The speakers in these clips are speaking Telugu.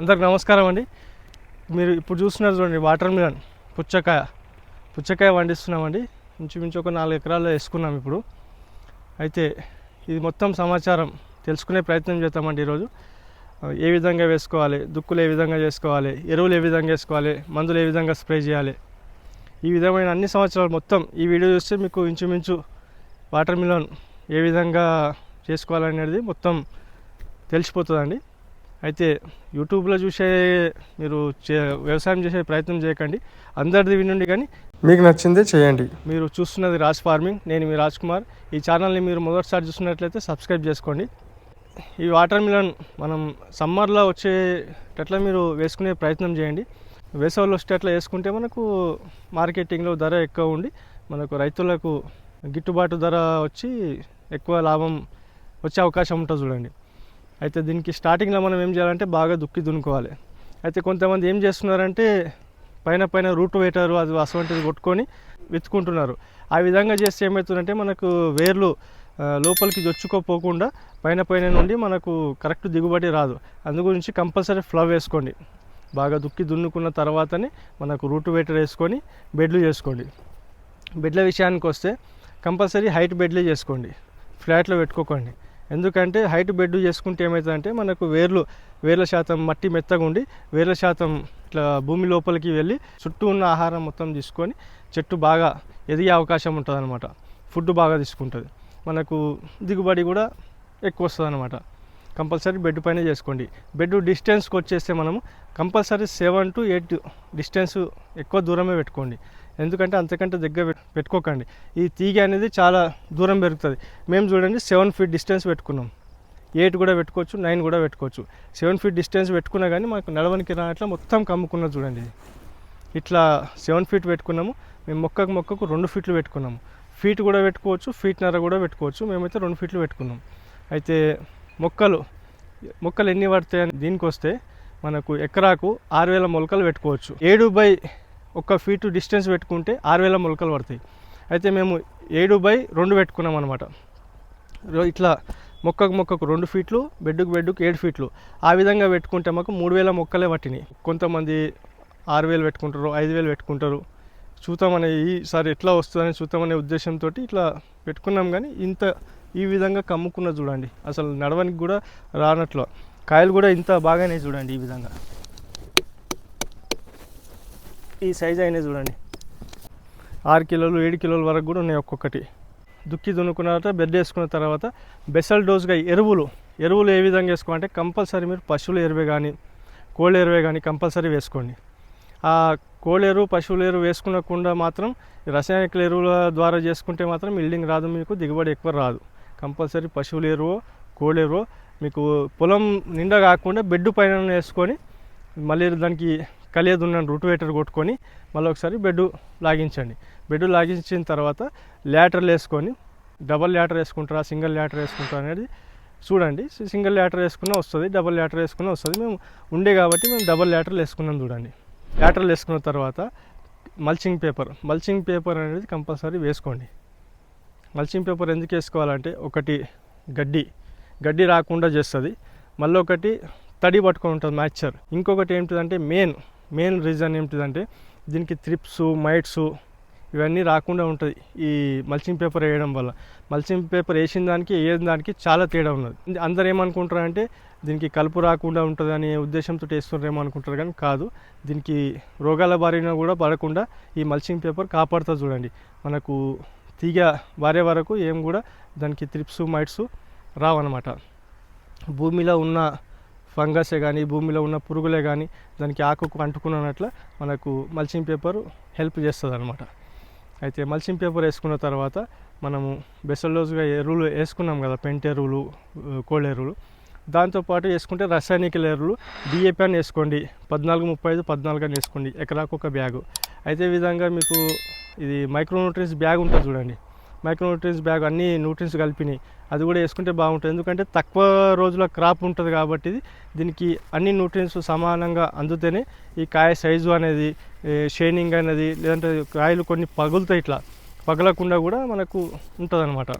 అందరికి నమస్కారం అండి. మీరు ఇప్పుడు చూస్తున్నారు చూడండి వాటర్ మిలన్ పుచ్చకాయ పుచ్చకాయ పండిస్తున్నామండి. ఇంచుమించు ఒక నాలుగు ఎకరాల్లో వేసుకున్నాం ఇప్పుడు. అయితే ఇది మొత్తం సమాచారం తెలుసుకునే ప్రయత్నం చేద్దామండి ఈరోజు. ఏ విధంగా వేసుకోవాలి దుక్కులు ఏ విధంగా చేసుకోవాలి ఎరువులు ఏ విధంగా వేసుకోవాలి మందులు ఏ విధంగా స్ప్రే చేయాలి. ఈ విధమైన అన్ని సంవత్సరాలు మొత్తం ఈ వీడియో చూస్తే మీకు ఇంచుమించు వాటర్ మిలన్ ఏ విధంగా చేసుకోవాలనేది మొత్తం తెలిసిపోతుందండి. అయితే యూట్యూబ్లో చూసే మీరు చే- వ్యవసాయం చేసే ప్రయత్నం చేయకండి. అందరిది వినండి కానీ మీకు నచ్చిందే చేయండి. మీరు చూస్తున్నది రాజ్ ఫార్మింగ్. నేను మీ రాజ్ కుమార్. ఈ ఛానల్ని మీరు మొదటిసారి చూస్తున్నట్లయితే సబ్స్క్రైబ్ చేసుకోండి. ఈ వాటర్ మిలన్ మనం సమ్మర్లో వచ్చేటట్లా మీరు వేసుకునే ప్రయత్నం చేయండి. వేసవిలో వచ్చేటట్లా వేసుకుంటే మనకు మార్కెటింగ్లో ధర ఎక్కువ ఉండి మనకు రైతులకు గిట్టుబాటు ధర వచ్చి ఎక్కువ లాభం వచ్చే అవకాశం ఉంటుంది చూడండి. అయితే దీనికి స్టార్టింగ్లో మనం ఏం చేయాలంటే బాగా దుక్కి దున్నుకోవాలి. అయితే కొంతమంది ఏం చేస్తున్నారంటే పైన పైన రూట్ వేటారు అది అటువంటిది కొట్టుకొని విత్తుకుంటున్నారు ఆ విధంగా చేస్తే ఏమవుతుందంటే మనకు వేర్లు లోపలికి దొచ్చుకోపోకుండా పైన పైన నుండి మనకు కరెక్ట్ దిగుబడి రాదు. అందు గురించి కంపల్సరీ ఫ్లవ్ వేసుకోండి. బాగా దుక్కి దున్నుకున్న తర్వాతనే మనకు రూట్ వేటర్ వేసుకొని బెడ్లు చేసుకోండి. బెడ్ల విషయానికి వస్తే కంపల్సరీ హైట్ బెడ్లే చేసుకోండి. ఫ్లాట్లో పెట్టుకోకండి. ఎందుకంటే హైట్ బెడ్ చేసుకుంటే ఏమవుతుందంటే మనకు వేర్లు వేర్ల శాతం మట్టి మెత్తగా ఉండి వేర్ల శాతం ఇట్లా భూమి లోపలికి వెళ్ళి చుట్టూ ఉన్న ఆహారం మొత్తం తీసుకొని చెట్టు బాగా ఎదిగే అవకాశం ఉంటుంది అనమాట ఫుడ్ బాగా తీసుకుంటుంది. మనకు దిగుబడి కూడా ఎక్కువ వస్తుంది అనమాట కంపల్సరీ బెడ్ పైన చేసుకోండి. బెడ్ డిస్టెన్స్కి వచ్చేస్తే మనము compulsory seven to eight distance ఎక్కువ దూరమే పెట్టుకోండి. ఎందుకంటే అంతకంటే దగ్గర పెట్టు- పెట్టుకోకండి. ఈ తీగ అనేది చాలా దూరం పెరుగుతుంది. మేము చూడండి సెవెన్ ఫీట్ డిస్టెన్స్ పెట్టుకున్నాం. ఎయిట్ కూడా పెట్టుకోవచ్చు నైన్ కూడా పెట్టుకోవచ్చు. సెవెన్ ఫీట్ డిస్టెన్స్ పెట్టుకున్నా కానీ మాకు నడవనికి రానట్లా మొత్తం కమ్ముకున్నా చూడండి ఇట్లా సెవెన్ ఫీట్ పెట్టుకున్నాము. మేము మొక్కకు మొక్కకు రెండు ఫీట్లు పెట్టుకున్నాము. ఫీట్ కూడా పెట్టుకోవచ్చు ఫీట్ నర కూడా పెట్టుకోవచ్చు. మేమైతే రెండు ఫీట్లు పెట్టుకున్నాం. అయితే మొక్కలు మొక్కలు ఎన్ని పడతాయని దీనికి వస్తే మనకు ఎకరాకు ఆరు వేల మొలకలు పెట్టుకోవచ్చు. ఏడు బై ఒక ఫీటు డిస్టెన్స్ పెట్టుకుంటే ఆరు వేల మొలకలు పడతాయి. అయితే మేము ఏడు బై రెండు పెట్టుకున్నాం అనమాట ఇట్లా మొక్కకు మొక్కకు రెండు ఫీట్లు బెడ్డుకు బెడ్డుకు ఏడు ఫీట్లు. ఆ విధంగా పెట్టుకుంటే మాకు మూడు వేల మొక్కలే పట్టినాయి. కొంతమంది ఆరు వేలు పెట్టుకుంటారు ఐదు వేలు పెట్టుకుంటారు. చూద్దామనే ఈసారి ఎట్లా వస్తుందని చూద్దామనే ఉద్దేశంతో ఇట్లా పెట్టుకున్నాం కానీ ఇంత ఈ విధంగా కమ్ముకున్న చూడండి. అసలు నడవనికి కూడా రానట్లు. కాయలు కూడా ఇంత బాగానే చూడండి ఈ విధంగా. ఈ సైజ్ అయినా చూడండి. ఆరు కిలోలు ఏడు కిలోల వరకు కూడా ఉన్నాయి ఒక్కొక్కటి. దుక్కి దున్నుకున్న తర్వాత బెడ్ వేసుకున్న తర్వాత బెసల్ డోస్గా ఎరువులు. ఎరువులు ఏ విధంగా వేసుకోవాలంటే కంపల్సరీ మీరు పశువుల ఎరువే కానీ కోళ్ళ ఎరువే కానీ కంపల్సరీ వేసుకోండి. ఆ కోళ్ళ ఎరువు పశువుల ఎరువు వేసుకునకుండా మాత్రం రసాయనిక ఎరువుల ద్వారా చేసుకుంటే మాత్రం ఇల్డింగ్ రాదు మీకు దిగుబడి ఎక్కువ రాదు. కంపల్సరీ పశువుల ఎరువు కోళ్ళ ఎరువు మీకు పొలం నిండా కాకుండా బెడ్ పైన వేసుకొని మళ్ళీ దానికి కలియదు ఉన్న రూటివేటర్ కొట్టుకొని మళ్ళీ ఒకసారి బెడ్ లాగించండి. బెడ్ లాగించిన తర్వాత ల్యాటర్లు వేసుకొని డబల్ ల్యాటర్ వేసుకుంటారా సింగిల్ ల్యాటర్ వేసుకుంటారా అనేది చూడండి. సింగిల్ ల్యాటర్ వేసుకున్నా వస్తుంది డబల్ ల్యాటర్ వేసుకున్నా వస్తుంది. మేము ఉండే కాబట్టి మేము డబల్ ల్యాటర్లు వేసుకున్నాం చూడండి. ల్యాటర్లు వేసుకున్న తర్వాత మల్చింగ్ పేపర్ మల్చింగ్ పేపర్ అనేది కంపల్సరీ వేసుకోండి. మల్చింగ్ పేపర్ ఎందుకు వేసుకోవాలంటే ఒకటి గడ్డి గడ్డి రాకుండా చేస్తుంది. మళ్ళీ ఒకటి తడి పట్టుకొని ఉంటుంది మ్యాచర్ ఇంకొకటి ఏంటిదంటే మెయిన్ మెయిన్ రీజన్ ఏంటిదంటే దీనికి త్రిప్స్ మైట్స్ ఇవన్నీ రాకుండా ఉంటుంది. ఈ మల్చింగ్ పేపర్ వేయడం వల్ల. మల్చింగ్ పేపర్ వేసిన దానికి వేయని దానికి చాలా తేడా ఉన్నది. అందరు ఏమనుకుంటారంటే దీనికి కలుపు రాకుండా ఉంటుంది అనే ఉద్దేశంతో వేస్తున్నారేమో అనుకుంటారు కానీ కాదు. దీనికి రోగాల బారిన కూడా పడకుండా ఈ మల్చింగ్ పేపర్ కాపాడుతుంది చూడండి. మనకు తీగ వారే వరకు ఏం కూడా దానికి త్రిప్స్ మైట్స్ రావన్నమాట. భూమిలో ఉన్న ఫంగసే కానీ భూమిలో ఉన్న పురుగులే కానీ దానికి ఆకుకు అంటుకున్నట్ల మనకు మల్చింగ్ పేపర్ హెల్ప్ చేస్తుంది అనమాట అయితే మల్చింగ్ పేపర్ వేసుకున్న తర్వాత మనము బెసల్లోజ్గా ఎరువులు వేసుకున్నాం కదా పెంట ఎరువులు కోళ్ళ ఎరువులు. దాంతోపాటు వేసుకుంటే రసాయనిక ఎరువులు డిఏపి అని వేసుకోండి. పద్నాలుగు ముప్పై ఐదు పద్నాలుగు అని వేసుకోండి. ఎకరాకు ఒక బ్యాగు. అయితే విధంగా మీకు ఇది మైక్రోన్యూట్రియన్స్ బ్యాగ్ ఉంటుంది చూడండి. మైక్రోన్యూట్రియన్స్ బ్యాగ్ అన్ని న్యూట్రియన్స్ కలిపినాయి. అది కూడా వేసుకుంటే బాగుంటుంది. ఎందుకంటే తక్కువ రోజుల క్రాప్ ఉంటుంది కాబట్టి దీనికి అన్ని న్యూట్రియన్స్ సమానంగా అందుతేనే ఈ కాయ సైజు అనేది షైనింగ్ అనేది లేదంటే కాయలు కొన్ని పగులుతాయి ఇట్లా. పగలకుండా కూడా మనకు ఉంటుంది అనమాట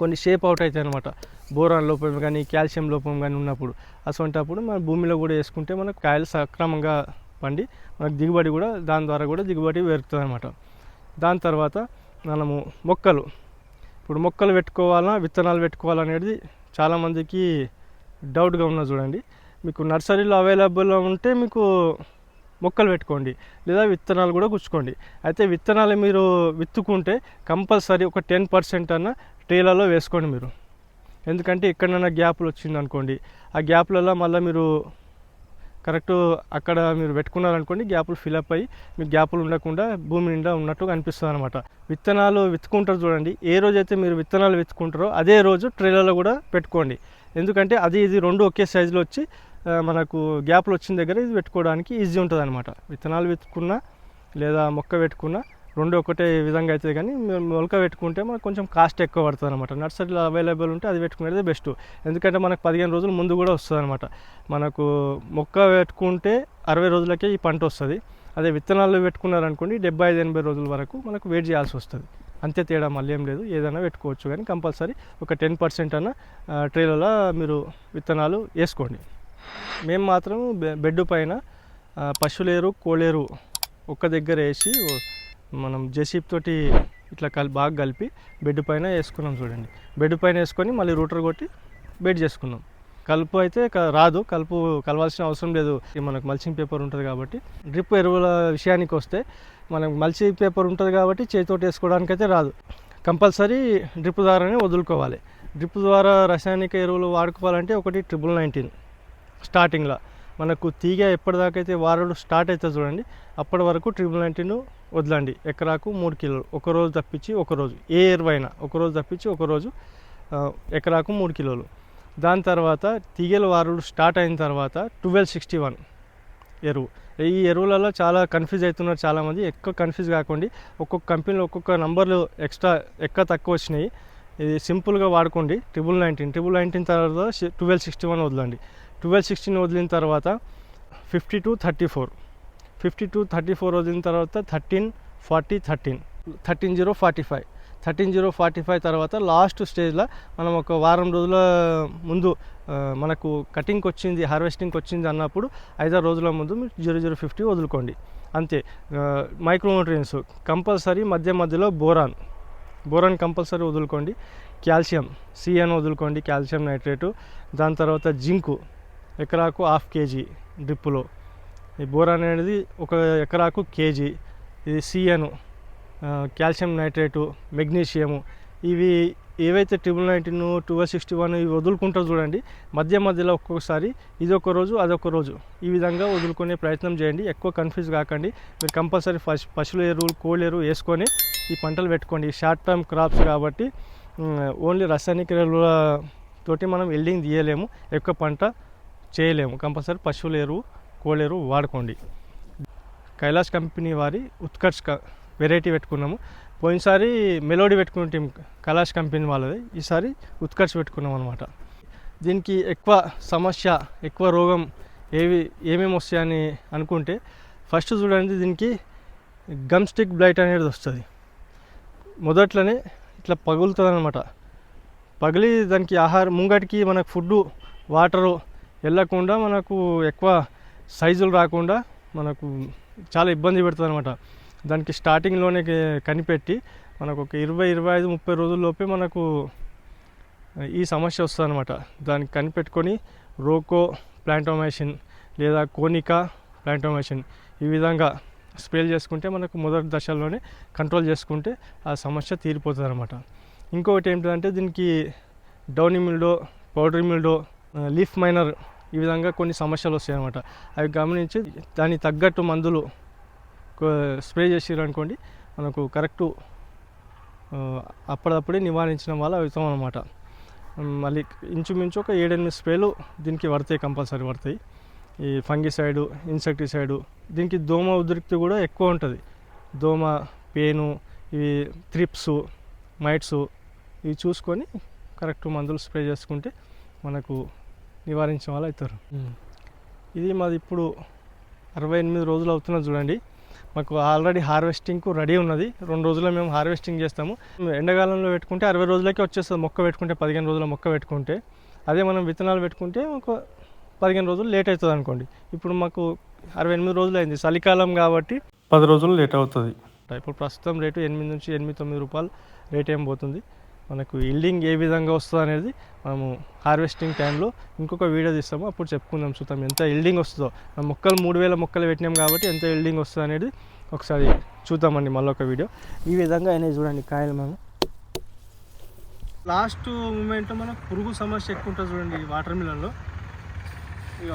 కొన్ని షేప్ అవుట్ అవుతాయి అనమాట బోరాన్ లోపం కానీ కాల్షియం లోపం కానీ ఉన్నప్పుడు. అటువంటప్పుడు మన భూమిలో కూడా వేసుకుంటే మనకు కాయలు సక్రమంగా పండి మనకు దిగుబడి కూడా దాని ద్వారా కూడా దిగుబడి పెరుగుతుంది అనమాట దాని తర్వాత మనము మొక్కలు. ఇప్పుడు మొక్కలు పెట్టుకోవాలా విత్తనాలు పెట్టుకోవాలనేది చాలామందికి డౌట్గా ఉన్నది చూడండి. మీకు నర్సరీలో అవైలబుల్లో ఉంటే మీకు మొక్కలు పెట్టుకోండి లేదా విత్తనాలు కూడా గుచ్చుకోండి. అయితే విత్తనాలు మీరు విత్తుకుంటే కంపల్సరీ ఒక టెన్ పర్సెంట్ అన్న ట్రేలలో వేసుకోండి మీరు. ఎందుకంటే ఎక్కడైనా గ్యాప్లు వచ్చింది అనుకోండి ఆ గ్యాప్లలో మళ్ళీ మీరు కరెక్ట్ అక్కడ మీరు పెట్టుకున్నారనుకోండి గ్యాపులు ఫిలప్ అయ్యి మీకు గ్యాపులు ఉండకుండా భూమి నిండా ఉన్నట్టు అనిపిస్తుంది అనమాట విత్తనాలు విత్తుకుంటారు చూడండి. ఏ రోజైతే మీరు విత్తనాలు విత్తుకుంటారో అదే రోజు ట్రైలర్లో కూడా పెట్టుకోండి. ఎందుకంటే అది ఇది రెండు ఒకే సైజులో వచ్చి మనకు గ్యాప్లు వచ్చిన దగ్గర ఇది పెట్టుకోవడానికి ఈజీ ఉంటుంది అనమాట విత్తనాలు విత్తుకున్నా లేదా మొక్క పెట్టుకున్నా రెండు ఒకటే విధంగా అవుతుంది కానీ మొలక పెట్టుకుంటే మనకు కొంచెం కాస్ట్ ఎక్కువ పడుతుంది అనమాట నర్సరీలో అవైలబుల్ ఉంటే అది పెట్టుకునేది బెస్ట్ ఎందుకంటే మనకు పదిహేను రోజుల ముందు కూడా వస్తుంది అనమాట మనకు మొక్క పెట్టుకుంటే అరవై రోజులకే ఈ పంట వస్తుంది. అదే విత్తనాలు పెట్టుకున్నారనుకోండి డెబ్బై ఐదు ఎనభై రోజుల వరకు మనకు వెయిట్ చేయాల్సి వస్తుంది. అంతే తేడా మళ్ళీ ఏం లేదు. ఏదైనా పెట్టుకోవచ్చు కానీ కంపల్సరీ ఒక టెన్ పర్సెంట్ అన్న ట్రేలలో మీరు విత్తనాలు వేసుకోండి. మేము మాత్రం బె- బెడ్ పైన పశువులేరు కోలేరు ఒక్క దగ్గర వేసి మనం జెసిప్ తోటి ఇట్లా కలి బాగా కలిపి బెడ్ పైన వేసుకున్నాం చూడండి. బెడ్ పైన వేసుకొని మళ్ళీ రూటర్ కొట్టి బెడ్ చేసుకున్నాం. కలుపు అయితే రాదు. కలుపు కలవాల్సిన అవసరం లేదు. మనకు మల్చింగ్ పేపర్ ఉంటుంది కాబట్టి. డ్రిప్ ఎరువుల విషయానికి వస్తే మనకు మల్చింగ్ పేపర్ ఉంటుంది కాబట్టి చేతితోటి వేసుకోవడానికి అయితే రాదు. కంపల్సరీ డ్రిప్ ద్వారానే వదులుకోవాలి. డ్రిప్ ద్వారా రసాయనిక ఎరువులు వాడుకోవాలంటే ఒకటి ట్రిపుల్ నైన్టీన్ స్టార్టింగ్లో. మనకు తీగ ఎప్పటిదాకైతే వారడు స్టార్ట్ అవుతుంది చూడండి అప్పటి వరకు ట్రిపుల్ నైన్టీన్ వదలండి. ఎకరాకు మూడు కిలోలు. ఒక రోజు తప్పించి ఒకరోజు ఏ ఎరువైనా ఒక రోజు తప్పించి ఒకరోజు ఎకరాకు మూడు కిలోలు. దాని తర్వాత తీగల వారుడు స్టార్ట్ అయిన తర్వాత ట్వెల్వ్ సిక్స్టీ వన్ ఎరువు. ఈ ఎరువులలో చాలా కన్ఫ్యూజ్ అవుతున్నారు చాలామంది. ఎక్కువ కన్ఫ్యూజ్ కాకండి. ఒక్కొక్క కంపెనీలో ఒక్కొక్క నంబర్లు ఎక్స్ట్రా ఎక్కువ తక్కువ వచ్చినాయి. ఇది సింపుల్గా వాడుకోండి. Triple nineteen. ట్రిపుల్ నైన్టీన్ తర్వాత ట్వెల్వ్ సిక్స్టీ వన్ వదలండి. ట్వెల్వ్ సిక్స్టీన్ వదిలిన తర్వాత fifty two thirty four. Fifty two thirty four వదిలిన తర్వాత thirteen forty thirteen. Thirteen zero forty five. Thirteen zero forty five తర్వాత లాస్ట్ స్టేజ్లో మనం ఒక వారం రోజుల ముందు మనకు కటింగ్కి వచ్చింది హార్వెస్టింగ్కి వచ్చింది అన్నప్పుడు ఐదారు రోజుల ముందు మీరు జీరో జీరో ఫిఫ్టీ వదులుకోండి. అంతే. మైక్రోన్యూట్రియన్స్ కంపల్సరీ మధ్య మధ్యలో బోరాన్. బోరాన్ కంపల్సరీ వదులుకోండి. కాల్షియం సిఎన్ వదులుకోండి కాల్షియం నైట్రేటు. దాని తర్వాత జింకు. ఎకరాకు హాఫ్ కేజీ డ్రిప్పులో. ఈ బోరాన్ అనేది ఒక ఎకరాకు కేజీ. ఇది సిఎన్ కాల్షియం నైట్రేటు మెగ్నీషియము. ఇవి ఏవైతే triple nineteen twelve sixty one ఇవి వదులుకుంటారు చూడండి మధ్య మధ్యలో ఒక్కొక్కసారి ఇది ఒక రోజు అదొక రోజు. ఈ విధంగా వదులుకునే ప్రయత్నం చేయండి. ఎక్కువ కన్ఫ్యూజ్ కాకండి. మీరు కంపల్సరీ పశు పశువుల ఎరువులు కోళ్ళ ఎరువు వేసుకొని ఈ పంటలు పెట్టుకోండి. షార్ట్ టర్మ్ క్రాప్స్ కాబట్టి ఓన్లీ రసాయనిక ఎరువుల తోటి మనం ఎల్డింగ్ తీయలేము. ఎక్కువ పంట చేయలేము. కంపల్సరీ పశువుల ఎరువు కోళ్ళ ఎరువు వాడుకోండి. కైలాష్ కంపెనీ వారి ఉత్కర్ష్ వెరైటీ పెట్టుకున్నాము. పోయినసారి మెలోడీ పెట్టుకుంటాం కైలాష్ కంపెనీ వాళ్ళది. ఈసారి ఉత్కర్ష్ పెట్టుకున్నాం అనమాట దీనికి ఎక్కువ సమస్య ఎక్కువ రోగం ఏవి ఏమేమి వస్తాయని అనుకుంటే ఫస్ట్ చూడండి దీనికి గమ్ స్టిక్ బ్లైట్ అనేది వస్తుంది. మొదట్లోనే ఇట్లా పగులుతుంది అనమాట పగిలి దానికి ఆహారం ముంగటికి మనకు ఫుడ్ వాటరు వెళ్ళకుండా మనకు ఎక్కువ సైజులు రాకుండా మనకు చాలా ఇబ్బంది పెడుతుంది అనమాట దానికి స్టార్టింగ్లోనే కనిపెట్టి మనకు ఒక ఇరవై ఇరవై ఐదు ముప్పై రోజుల్లోపే మనకు ఈ సమస్య వస్తుంది అనమాట దానికి కనిపెట్టుకొని రోకో ప్లాంటోమేషన్ లేదా కోనికా ప్లాంటోమేషన్ ఈ విధంగా స్ప్రే చేసుకుంటే మనకు మొదటి దశల్లోనే కంట్రోల్ చేసుకుంటే ఆ సమస్య తీరిపోతుంది అనమాట ఇంకొకటి ఏంటంటే దీనికి downy mildew mildew leaf miner ఈ విధంగా కొన్ని సమస్యలు వస్తాయి అనమాట అవి గమనించి దానికి తగ్గట్టు మందులు స్ప్రే చేసారు అనుకోండి మనకు కరెక్టు ఆ, అప్పటిదప్పుడే నివారించడం వల్ల అవుతాం అనమాట మళ్ళీ ఇంచుమించు ఒక ఏడెనిమిది స్ప్రేలు దీనికి పడతాయి కంపల్సరీ పడతాయి. ఈ ఫంగిసైడు ఇన్సెక్టిసైడు దీనికి దోమ ఉద్రిక్తి కూడా ఎక్కువ ఉంటుంది. దోమ పేను ఇవి త్రిప్స్ మైట్స్ ఇవి చూసుకొని కరెక్ట్ మందులు స్ప్రే చేసుకుంటే మనకు నివారించే వాళ్ళు అవుతారు. ఇది మాది ఇప్పుడు అరవై ఎనిమిది రోజులు అవుతున్నది చూడండి. మాకు ఆల్రెడీ హార్వెస్టింగ్కు రెడీ ఉన్నది. రెండు రోజుల్లో మేము హార్వెస్టింగ్ చేస్తాము. ఎండాకాలంలో పెట్టుకుంటే అరవై రోజులకే వచ్చేస్తుంది మొక్క పెట్టుకుంటే పదిహేను రోజుల మొక్క పెట్టుకుంటే. అదే మనం విత్తనాలు పెట్టుకుంటే ఒక పదిహేను రోజులు లేట్ అవుతుంది అనుకోండి. ఇప్పుడు మాకు అరవై ఎనిమిది రోజులు అయింది. చలికాలం కాబట్టి పది రోజులు లేట్ అవుతుంది. ఇప్పుడు ప్రస్తుతం రేటు ఎనిమిది నుంచి ఎనిమిది తొమ్మిది రూపాయలు రేట్ ఏం పోతుంది. మనకు ఇల్డింగ్ ఏ విధంగా వస్తుంది అనేది మనము హార్వెస్టింగ్ టైంలో ఇంకొక వీడియో తీస్తాము. అప్పుడు చెప్పుకుందాం. చూద్దాం ఎంత ఇల్డింగ్ వస్తుందో. మనం మొక్కలు మూడు వేల మొక్కలు పెట్టినాం కాబట్టి ఎంత ఇల్డింగ్ వస్తుంది అనేది ఒకసారి చూద్దామండి మళ్ళీ ఒక వీడియో. ఈ విధంగా అయినాయి చూడండి కాయలు మనం లాస్ట్ మూమెంట్లో మనకు పురుగు సమస్య ఎక్కువ ఉంటుంది చూడండి వాటర్ మిలన్లో ఇక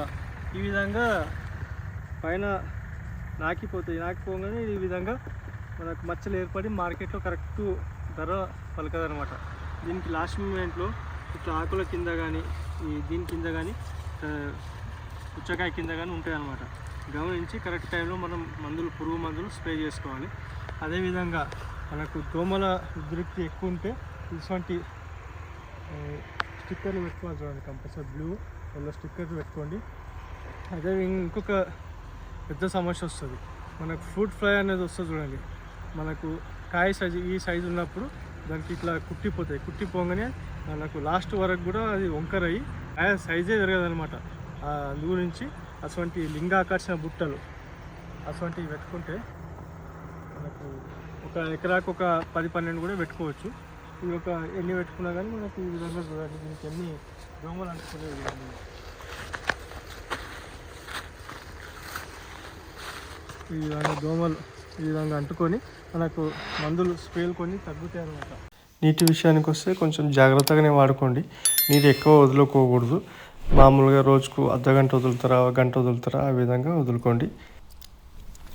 ఈ విధంగా పైన నాకిపోతాయి. నాకిపోగానే ఈ విధంగా మనకు మచ్చలు ఏర్పడి మార్కెట్లో కరెక్ట్ ధర పలకదనమాట దీనికి లాస్ట్ మూమెంట్లో ఇట్లా ఆకుల కింద కానీ ఈ దీని కింద కానీ పుచ్చకాయ కింద కానీ ఉంటాయన్నమాట. గమనించి కరెక్ట్ టైంలో మనం మందులు పురుగు మందులు స్ప్రే చేసుకోవాలి. అదేవిధంగా మనకు దోమల ఉద్రిక్తి ఎక్కువ ఉంటే ఇటువంటి స్టిక్కర్లు పెట్టుకోవాలి చూడండి కంపల్సరీ. బ్లూ ఎల్లో స్టిక్కర్లు పెట్టుకోండి. అదే ఇంకొక పెద్ద సమస్య వస్తుంది. మనకు ఫ్రూట్ ఫ్లై అనేది వస్తుంది చూడండి. మనకు కాయ సైజు ఈ సైజు ఉన్నప్పుడు దానికి ఇట్లా కుట్టిపోతాయి. కుట్టిపోగానే మనకు లాస్ట్ వరకు కూడా అది వంకర అయ్యి కాయ సైజే పెరగదనమాట అందు గురించి అటువంటి లింగాకర్షణ బుట్టలు అటువంటివి పెట్టుకుంటే మనకు ఒక ఎకరాకు ఒక పది పన్నెండు కూడా పెట్టుకోవచ్చు. ఇవి ఒక ఎన్ని పెట్టుకున్నా కానీ మనకు ఈ విధంగా చూడండి. దీనికి ఎన్ని దోమలు అంటుకునే విధంగా ఈ విధంగా దోమలు ఈ విధంగా అంటుకొని మనకు మందులు స్ప్రేలు కొన్ని తగ్గుతాయి అన్నమాట. నీటి విషయానికి వస్తే కొంచెం జాగ్రత్తగానే వాడుకోండి. నీరు ఎక్కువ వదులుకోకూడదు. మామూలుగా రోజుకు అర్ధ గంట వదులుతారా గంట వదులుతారా ఆ విధంగా వదులుకోండి.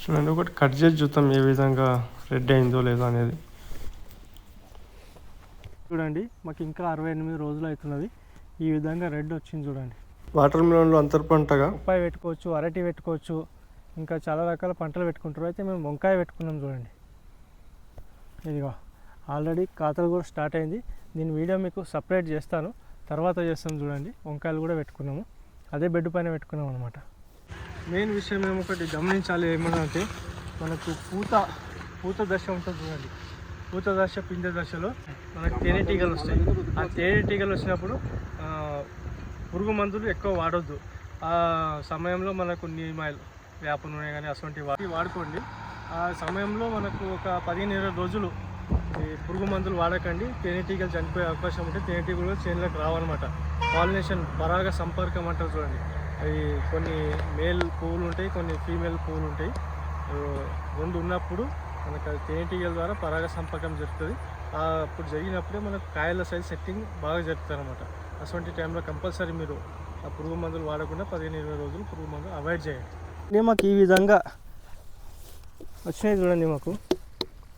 చూడండి ఒకటి కట్ చేసి చూద్దాం ఏ విధంగా రెడ్ అయిందో లేదో అనేది. చూడండి మాకు ఇంకా అరవై ఎనిమిది రోజులు అవుతున్నది. ఈ విధంగా రెడ్ వచ్చింది చూడండి. వాటర్ మిలన్లో అంతర్ పంటగా ఉప్పాయి పెట్టుకోవచ్చు అరటి పెట్టుకోవచ్చు ఇంకా చాలా రకాల పంటలు పెట్టుకుంటారు. అయితే మేము వంకాయ పెట్టుకున్నాం చూడండి. ఇదిగో ఆల్రెడీ కాతలు కూడా స్టార్ట్ అయింది. నేను వీడియో మీకు సపరేట్ చేస్తాను. తర్వాత చేస్తాను చూడండి. వంకాయలు కూడా పెట్టుకున్నాము. అదే బెడ్ పైన పెట్టుకున్నాం అనమాట మెయిన్ విషయం ఏమొకటి గమనించాలి ఏమన్నా అంటే మనకు పూత పూత దశ ఉంటుంది చూడండి. పూత దశ పింజ దశలో మనకు తేనెటీగలు వస్తాయి. ఆ తేనెటీగలు వచ్చినప్పుడు పురుగు మందులు ఎక్కువ వాడొద్దు. ఆ సమయంలో మనకు నీమాయిల్ వేప నూనె కానీ అటువంటి వాటి వాడుకోండి. ఆ సమయంలో మనకు ఒక పదిహేను ఇరవై రోజులు ఈ పురుగు మందులు వాడకండి. తేనెటీగలు చనిపోయే అవకాశం ఉంటే తేనెటీగలు చేనులకు రావన్నమాట. పాలినేషన్ పరాగ సంపర్కం అంటారు చూడండి. అవి కొన్ని మేల్ పువ్వులు ఉంటాయి కొన్ని ఫీమేల్ పువ్వులు ఉంటాయి. రెండు ఉన్నప్పుడు మనకు అది తేనెటీగల ద్వారా పరాగ సంపర్కం జరుగుతుంది. అప్పుడు జరిగినప్పుడే మనకు కాయల సైజ్ సెట్టింగ్ బాగా జరుగుతుంది అనమాట అటువంటి టైంలో కంపల్సరీ మీరు ఆ పురుగు మందులు వాడకుండా పదిహేను ఇరవై రోజులు పురుగు మందులు అవాయిడ్ చేయండి. మాకు ఈ విధంగా వచ్చినాయి చూడండి మాకు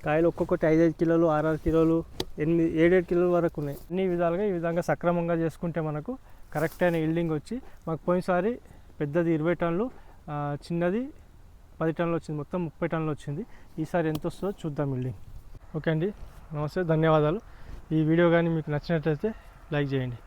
కాయలు ఒక్కొక్కటి ఐదైదు కిలోలు ఆరారు కిలోలు ఎనిమిది ఏడేడు కిలోల వరకు ఉన్నాయి. అన్ని విధాలుగా ఈ విధంగా సక్రమంగా చేసుకుంటే మనకు కరెక్ట్ అయిన ఇల్డింగ్ వచ్చి మాకు పోయినసారి పెద్దది ఇరవై టన్నులు చిన్నది పది టన్నులు వచ్చింది. మొత్తం ముప్పై టన్నులు వచ్చింది. ఈసారి ఎంత వస్తుందో చూద్దాం ఇల్డింగ్ ఓకే అండి. నమస్తే ధన్యవాదాలు. ఈ వీడియో కానీ మీకు నచ్చినట్లయితే లైక్ చేయండి.